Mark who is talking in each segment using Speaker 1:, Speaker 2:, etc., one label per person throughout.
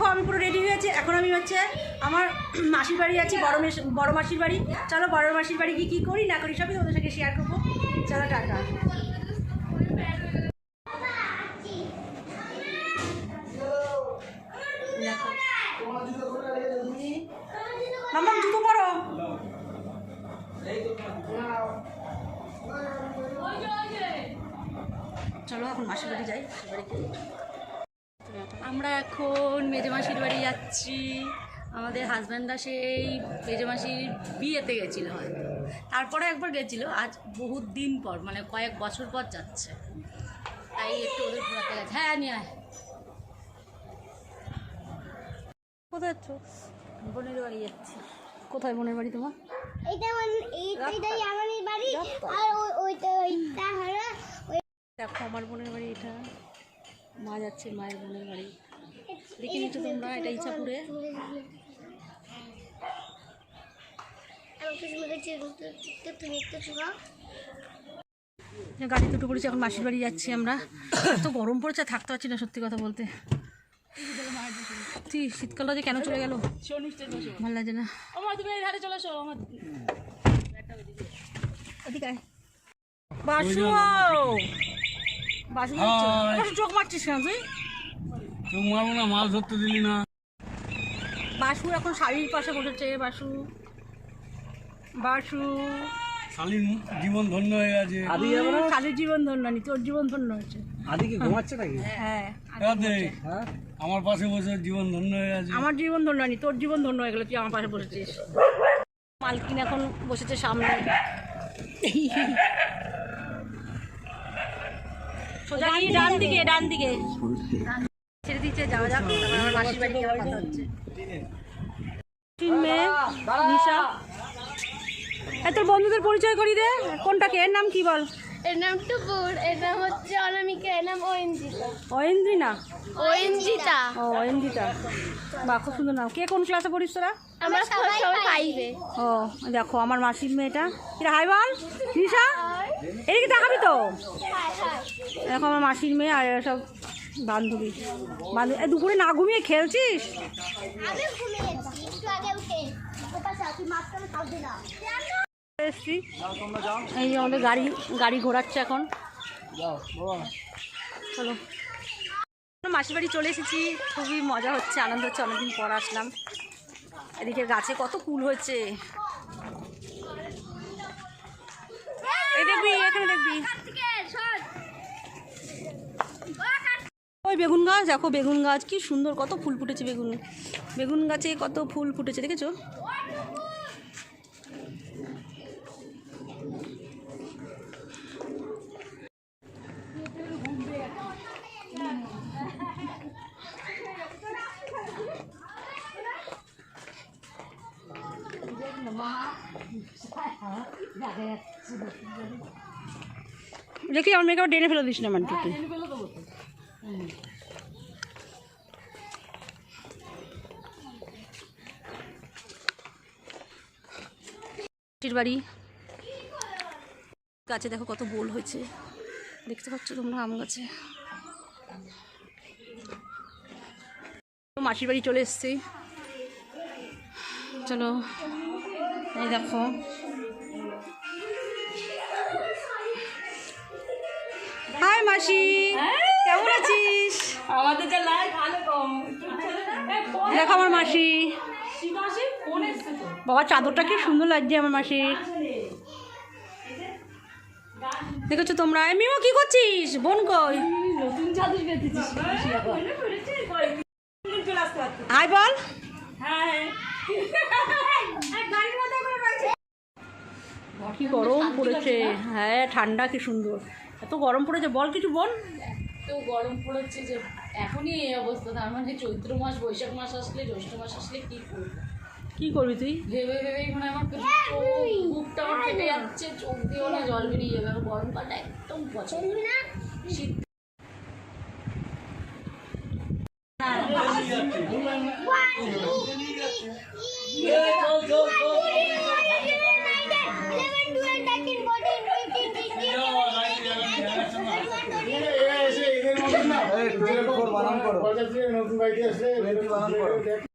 Speaker 1: দেখো, আমি পুরো রেডি হয়েছি এখন আমি হচ্ছে আমার মাসির বাড়ি আছি, বড় বড় মাসির বাড়ি। চলো, বড় মাসির বাড়ি গিয়ে কী করি, না করি সবই তোমাদের সঙ্গে শেয়ার করব। চলো পরো। চলো, এখন মাসির বাড়ি যাই বাড়ি আমরা এখন মেজমাসির বাড়ি যাচ্ছি। আমাদের হাজব্যান্ডরা সেই মেজমাসির বিয়েতে গেছিল হয়তো। তারপরে একবার গেছিল আজ বহুত দিন পর মানে কয়েক বছর পর যাচ্ছে। তাই একটু ওদের ঘোরাতে গেছে। হ্যাঁ নিয়ে আয়। কোথায় যাচ্ছ? বোনের বাড়ি যাচ্ছি। কোথায় বোনের বাড়ি তোমার?
Speaker 2: মানে এইটা এটাই আমাদের বাড়ি। আর ওই ওইটা ওইটা হলো
Speaker 1: দেখো আমার বোনের বাড়ি এটা। মা যাচ্ছে মায়ের বোনের বাড়ি। দেখে নিচ্ছ তোমরা এটা ইচ্ছাপুরে।
Speaker 2: চুকাও
Speaker 1: গাড়ি দুটো পড়েছি এখন মাসির বাড়ি যাচ্ছি আমরা। এত গরম পড়েছে থাকতে পারছি না সত্যি কথা বলতে। তুই শীতকালটা যে কেন চলে গেল? ভালো লাগে না।
Speaker 3: আমার তুমি এই চলে আসো আমার
Speaker 1: এদিকে আয়। বাসু বাসু বাসু চোখ মারছিস কেন তুই?
Speaker 4: চোখ মারবো না মাছ ধরতে দিলি না।
Speaker 1: বাসু এখন শাড়ির পাশে বসেছে বাসু। বাসু।
Speaker 4: শালীর জীবন ধন্য হয়ে গেছে।
Speaker 1: শালির জীবন ধন্য নি তোর জীবন ধন্য হয়েছে।
Speaker 5: আদি কি ঘুমাচ্ছে নাকি?
Speaker 1: হ্যাঁ
Speaker 5: হ্যাঁ
Speaker 4: আমার পাশে বসে জীবন ধন্য হয়ে গেছে।
Speaker 1: আমার জীবন ধন্য নি তোর জীবন ধন্য হয়ে গেল তুই আমার পাশে বসেছিস। মালকিন এখন বসেছে সামনে। সোজা ডান দিকে ডান দিকে। ছেড়ে দিচ্ছে যাওয়া যাক তারপর আমার মাসির বাড়ি গিয়ে কথা হচ্ছে। মেয়ে নিশা। এই তোর বন্ধুদের পরিচয় করি দে। কোনটাকে এর নাম কি বল?
Speaker 2: এর নাম টুকুর এর নাম হচ্ছে অনামিকা এর নাম ঐন্দ্রিতা
Speaker 1: অয়েন্দ্রি না
Speaker 2: ঐন্দ্রিতা
Speaker 1: ও অয়েন্দ্রিতা। বা খুব সুন্দর নাম। কে কোন ক্লাসে পড়িস তোরা?
Speaker 2: আমরা সবাই পাইবে
Speaker 1: ও দেখো আমার মাসির মেয়েটা। এটা হাই বল। নিশা? এদিকে দেখাবি তো। দেখো আমার মাসির মেয়ে আর সব বান্ধবী। বান্ধবী এ, দুপুরে না ঘুমিয়ে খেলছিস? এসছি। এই যে আমাদের গাড়ি গাড়ি ঘোরাচ্ছে এখন। চলো। মাসির বাড়ি চলে এসেছি খুবই মজা হচ্ছে আনন্দ হচ্ছে অনেকদিন পর আসলাম। এদিকে গাছে কত কুল হয়েছে এই দেখবি এখানে দেখবি। ওই বেগুন গাছ, দেখো বেগুন গাছ, কি সুন্দর কত ফুল ফুটেছে বেগুন। বেগুন গাছে কত ফুল ফুটেছে, দেখেছ? দেখি, আমার মেয়েকে ডেনে ফেলে দিস না আমার মাটির বাড়ি। গাছে দেখো কত বোল হয়েছে। দেখতে পাচ্ছ তোমরা আম গাছে। মাসির বাড়ি চলে এসছি। চলো এই দেখো। হাই মাসি কেমন আছিস?
Speaker 3: আমাদের যা লাইট ভালো কম।
Speaker 1: দেখো আমার মাসি
Speaker 3: শিবাসী ফোন এসছে তো
Speaker 1: বাবা, চাদরটা কি সুন্দর লাগছে আমার মাসির। দেখেছ তোমরা? মিমো, কি করছিস? বোন কই? হাই বল। কি গরম পড়েছে। হ্যাঁ ঠান্ডা, কি সুন্দর। এত গরম পড়েছে। বল কিছু, বোন।
Speaker 3: তো গরম পড়েছে যে এখনই এই অবস্থা। তার মানে চৈত্র মাস, বৈশাখ মাস আসলে, জ্যৈষ্ঠ মাস আসলে কি করব?
Speaker 1: কি করবি তুই
Speaker 3: ভেবে ভেবেই মানে আমার চোখ বুকটা আমার ফেটে যাচ্ছে চোখ দিয়েও না জল বেরিয়ে যাবে আমার গরমকালটা একদম পছন্দ না শীত
Speaker 2: Eleven, twelve, thirteen,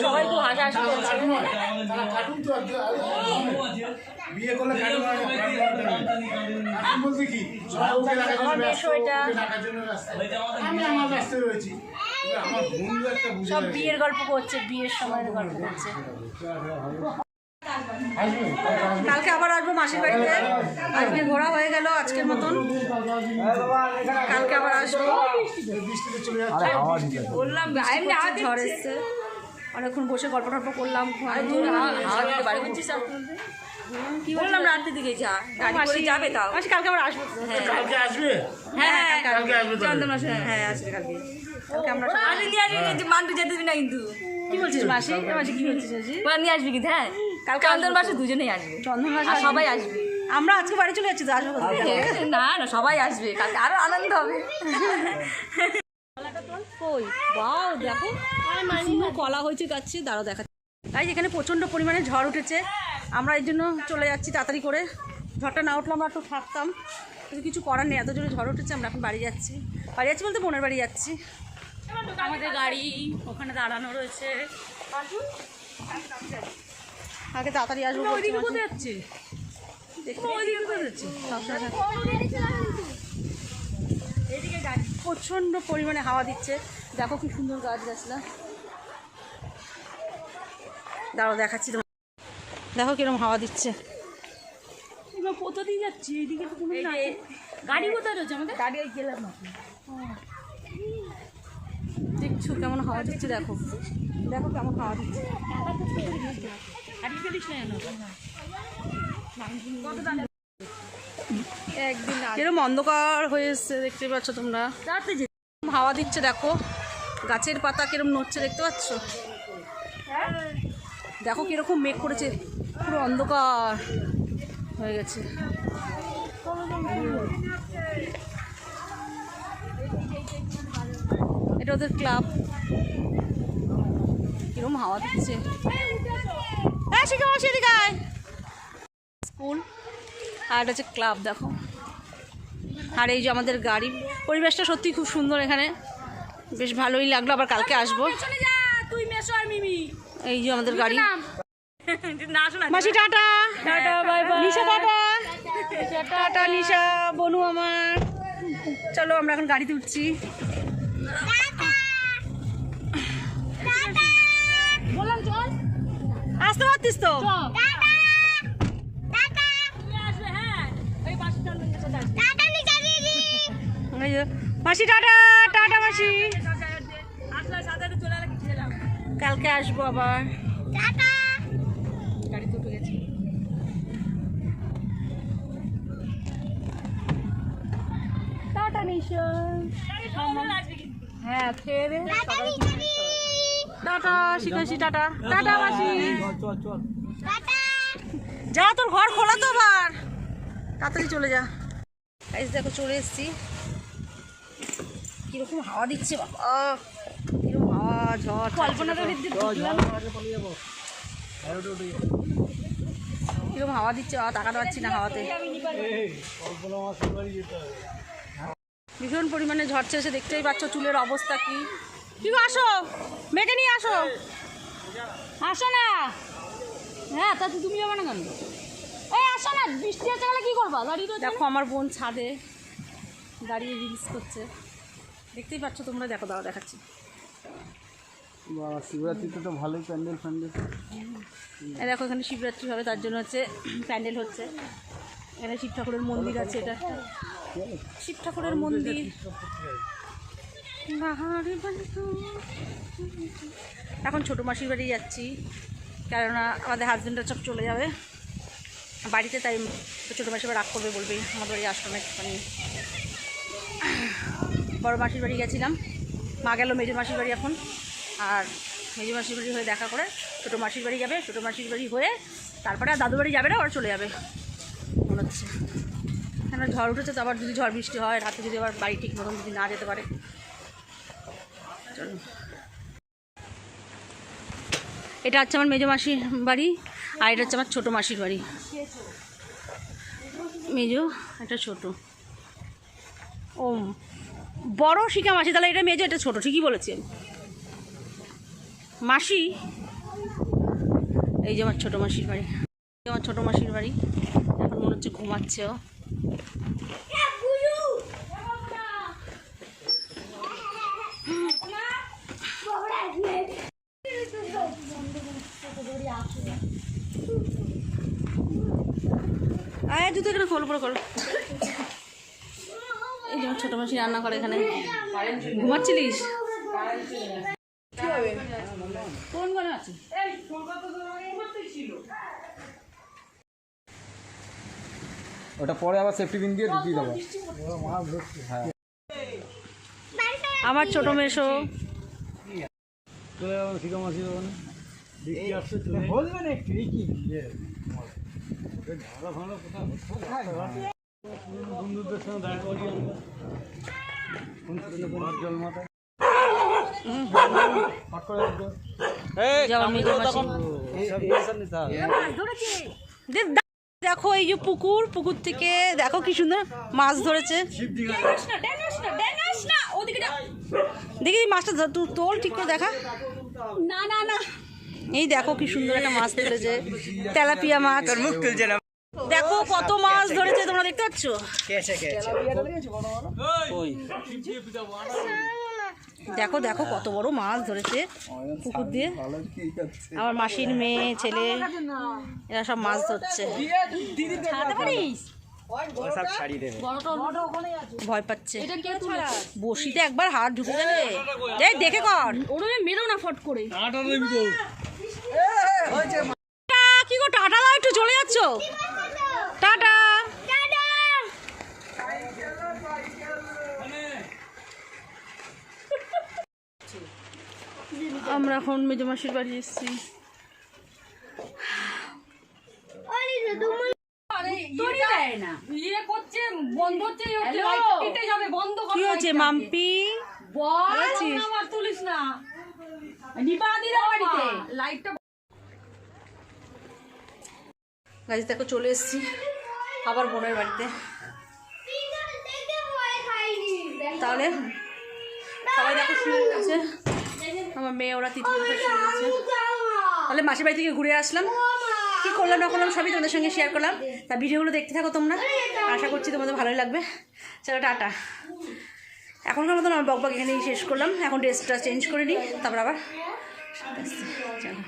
Speaker 1: সবাই খুব হাসাহাসি করছে
Speaker 5: বিয়ে করলে বলতে কি। আমি আমার রয়েছি।
Speaker 1: সব বিয়ের গল্প করছে বিয়ের সময়ের গল্প করছে।
Speaker 5: কালকে
Speaker 1: আবার আসব মাসির বাড়িতে আজকে ঘোরা হয়ে গেল আজকের মতন কালকে আবার আসব
Speaker 5: বৃষ্টিতে চলে যাচ্ছে
Speaker 1: বললাম ঝড় এসছে অনেকক্ষণ বসে গল্প টল্প করলাম কি বললাম রাত্রির দিকে যা গাড়ি করে যাবে তাও মাসি কালকে আবার আসব হ্যাঁ
Speaker 5: কালকে আসবে
Speaker 1: হ্যাঁ হ্যাঁ
Speaker 5: কালকে আসবে
Speaker 1: চন্দন হ্যাঁ আসবে কালকে কালকে আমরা নিয়ে আসবি কিন্তু মান্টু যেতে দিবি না কিন্তু কি বলছিস মাসি মাসি কি বলছিস মাসি নিয়ে আসবি কিন্তু হ্যাঁ কালকে চন্দন মাসে দুজনেই আসবে। চন্দন মাসে সবাই আসবে। আমরা আজকে বাড়ি চলে যাচ্ছি আসব না না সবাই আসবে। কালকে আরও আনন্দ হবে। কই? বাও দেখো কলা হয়েছে গাছে দাঁড়াও দেখা তাই এখানে প্রচণ্ড পরিমাণে ঝড় উঠেছে। আমরা এই জন্য চলে যাচ্ছি তাড়াতাড়ি করে। ঝড়টা না উঠলে আমরা একটু থাকতাম। কিন্তু কিছু করার নেই এত জোরে ঝড় উঠেছে আমরা এখন বাড়ি যাচ্ছি। বাড়ি যাচ্ছি বলতে বোনের বাড়ি যাচ্ছি। আমাদের গাড়ি ওখানে দাঁড়ানো রয়েছে। আগে তাড়াতাড়ি আসব কোথায় যাচ্ছে? এদিকে প্রচণ্ড পরিমাণে হাওয়া দিচ্ছে। দেখো কি সুন্দর গাছ গাছলা দাঁড়াও দেখাচ্ছি তোমার দেখো কীরকম হাওয়া দিচ্ছে। কোথা দিয়ে যাচ্ছি? এইদিকে তো কোনো গাড়ি কোথায় রয়েছে আমাদের? গাড়ি গেলাম। দেখছ কেমন হাওয়া দিচ্ছে দেখো। দেখো কেমন হাওয়া দিচ্ছে। একদিন অন্ধকার হয়ে এসছে, দেখতে পাচ্ছ তোমরা। হাওয়া দিচ্ছে, দেখো। গাছের পাতা কিরম নড়ছে, দেখতে পাচ্ছ? দেখো কীরকম মেঘ করেছে, পুরো অন্ধকার হয়ে গেছে। এটা ওদের ক্লাব কিরম হাওয়া দিচ্ছে। স্কুল আর এটা হচ্ছে ক্লাব দেখো। আর এই যে আমাদের গাড়ি পরিবেশটা সত্যি খুব সুন্দর এখানে। বেশ ভালোই লাগল আবার কালকে আসব। এই যে আমাদের গাড়ি। মাসি tata. Tata bye bye. Nisha tata. Tata Nisha বনু আমার। চলো আমরা এখন গাড়িতে উঠছি। আসতে পারতিস তো? মাসি টাটা টাটা মাসি। কালকে আসব আবার। গেছি টাটা নিশা হ্যাঁ খেয়ে দে। টাটা শিখাইছি টাটা টাটা। মাসি। যা তোর ঘর খোলা তো আবার। তাড়াতাড়ি চলে যা। গাইজ দেখো চলে এসেছি। কীরকম হাওয়া দিচ্ছে বাবা। কীরকম হাওয়া ঝড় কীরকম হাওয়া দিচ্ছে বাবা। তাকাতে পারছি না হাওয়াতে। ভীষণ পরিমাণে ঝড়ছে এসে দেখতেই পাচ্ছ চুলের অবস্থা কি। কি আসো মেয়েকে নিয়ে আসো। আসো না। হ্যাঁ তা তুমি যাবে না কেন? এই আসো না বৃষ্টি হচ্ছে গেলে কি করবা? গাড়ি দেখো আমার বোন ছাদে দাঁড়িয়ে রিলস করছে। দেখতেই পাচ্ছ তোমরা দেখো দাও দেখাচ্ছি।
Speaker 4: বাবা শিবরাত্রিতে তো ভালোই প্যান্ডেল ফ্যান্ডেল
Speaker 1: এই দেখো এখানে শিবরাত্রি হবে তার জন্য হচ্ছে প্যান্ডেল হচ্ছে। এখানে শিব ঠাকুরের মন্দির আছে এটা। একটা শিব ঠাকুরের মন্দির এখন ছোটো মাসির বাড়ি যাচ্ছি, কেননা আমাদের হাজব্যান্ডরা সব চলে যাবে। বাড়িতে তাই ছোটো মাসির বাড়ি রাগ করবে বলবে আমার বাড়ি আসলো একটুখানি। বড় মাসির বাড়ি গেছিলাম, মা গেল মেজর মাসির বাড়ি এখন। আর মেজর মাসির বাড়ি হয়ে দেখা করে ছোটো মাসির বাড়ি যাবে, ছোটো মাসির বাড়ি হয়ে তারপরে আর দাদু বাড়ি যাবে না, ওরা চলে যাবে। মনে হচ্ছে। কেন ঝড় উঠেছে তো আবার যদি ঝড় বৃষ্টি হয়, রাতে যদি আবার বাড়ি ঠিক মতন যদি না যেতে পারে। এটা হচ্ছে আমার মেজো মাসির বাড়ি, আর এটা হচ্ছে আমার ছোটো মাসির বাড়ি। মেজো, এটা ছোট। ও, বড় শিকা মাসি, তাহলে এটা মেজো, এটা ছোট, ঠিকই বলেছেন। মাসি, এই যে আমার ছোটো মাসির বাড়ি। আমার ছোটো মাসির বাড়ি, এখন মনে হচ্ছে ঘুমাচ্ছে ও। আয় জুতো এখানে খোল পরে খোল এই যে আমার ছোটো মাসি রান্না করে এখানে। ঘুমাচ্ছিলিস? কোন ঘরে আছে।
Speaker 4: ওটা পরে আবার সেফটি পিন দিয়ে ঢুকিয়ে দেবো হ্যাঁ
Speaker 1: আমার ছোট মেশো
Speaker 4: চলে যাব শিকা মাসি ওখানে দেখতে আসছে বলবে না একটু কি ঝাড়া ভাড়া কোথায় বন্ধুদের সঙ্গে দেখা করি আমরা জল মাথায় হট করে
Speaker 1: দেখো এই যে পুকুর পুকুর থেকে দেখো কি সুন্দর মাছ ধরেছে। দেখি এই মাছটা ধর- তুই তোল ঠিক করে দেখা। না না না। এই দেখো কি সুন্দর একটা মাছ ধরেছে তেলাপিয়া মাছ। মুখ তুলছে না। দেখো কত মাছ ধরেছে তোমরা দেখতে পাচ্ছ? দেখো দেখো কত বড় মাছ ধরেছে পুকুর দিয়ে। আমার মাসির মেয়ে ছেলে এরা সব মাছ ধরছে। ভয় পাচ্ছে। বসিতে একবার হাত ঢুকে যাবে এই দেখে কর। ওরমে মেরো না ফট করে। কি গো টাটা একটু চলে যাচ্ছ টাটা আমরা এখন মেজমাসির বাড়ি এসেছি। কি মাম্পি? দেখো চলে এসেছি আবার বোনের বাড়িতে। তাহলে সবাই দেখো শুয়ে গেছে আমার মেয়ে ওরা তৃতীয় তাহলে মাসির বাড়ি থেকে ঘুরে আসলাম। কী করলাম না করলাম সবই তোমাদের সঙ্গে শেয়ার করলাম। তা ভিডিওগুলো দেখতে থাকো তোমরা। আশা করছি তোমাদের ভালোই লাগবে। চলো টাটা। এখনকার মতন আমার বকবক এখানেই শেষ করলাম। এখন ড্রেসটা চেঞ্জ করে নিই তারপর আবার চলো।